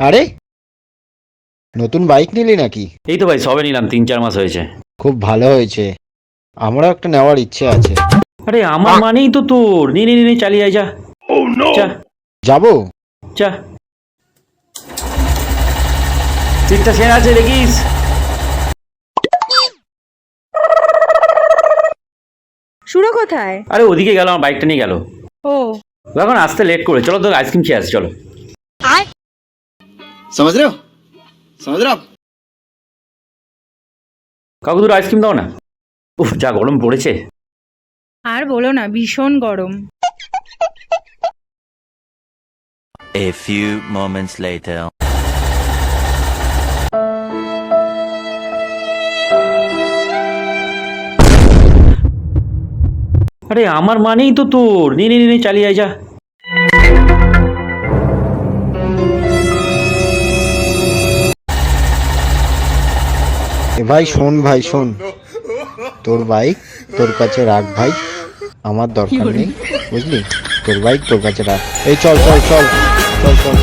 আরে নতুন বাইক নিলি নাকি? এই তো ভাই সবে নিলাম তিন চার মাস হয়েছে। খুব ভালো হয়েছে। আমারও একটা নেওয়ার ইচ্ছে আছে। আরে আমার মানেই তো তোর। নি নি নি, নি চালিয়ে আয় যা। যা। যাব? যা। সিটটা সেরা আছে দেখিস। সুরো কোথায়? আরে ওদিকে গেল আমার বাইকটা নিয়ে গেল। ও। এখন আসতে লেট করে চলো তো আইসক্রিম খেয়ে আসি চলো। সমাজ রে সমাজ রে। কাকু দুটো আইসক্রিম দাও না। উফ যা গরম পড়েছে। আর বলো না ভীষণ গরম। A few moments later. আরে আমার মানেই তো তোর। নি নি নি, নি চালিয়ে আয় যা। এ ভাই শোন ভাই শোন। তোর বাইক তোর কাছে রাখ ভাই আমার দরকার নেই বুঝলি? তোর বাইক তোর কাছে রাখ এই চল চল চল চল চল।